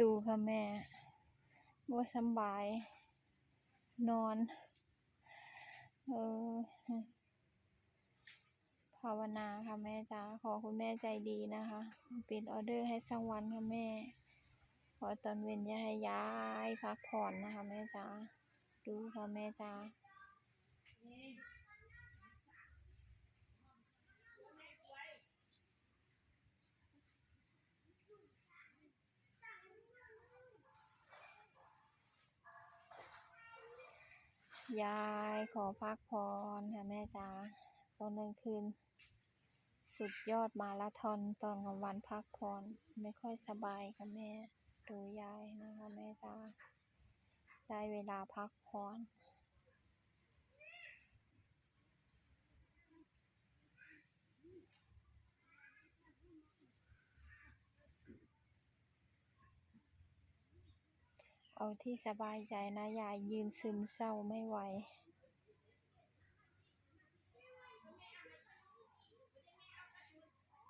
ดูค่ะแม่ว่าสบาย นอน เออ ภาวนาค่ะแม่จ๋าขอคุณแม่ใจดีนะคะปิดออเดอร์ให้สักวันค่ะแม่ ขอตอนเว้นอย่าให้ย้ายพักผ่อนนะคะแม่จ๋าดูค่ะแม่จ๋า ยายขอพักผ่อนค่ะแม่จ๋าตอนกลางคืน สุดยอดมาราธอนตอนกลางวันพักผ่อนไม่ค่อยสบายค่ะแม่ดูยายนะคะแม่จ๋าได้เวลาพักผ่อ เอาที่สบายใจนะยายยืนซึมเศร้าไม่ไหว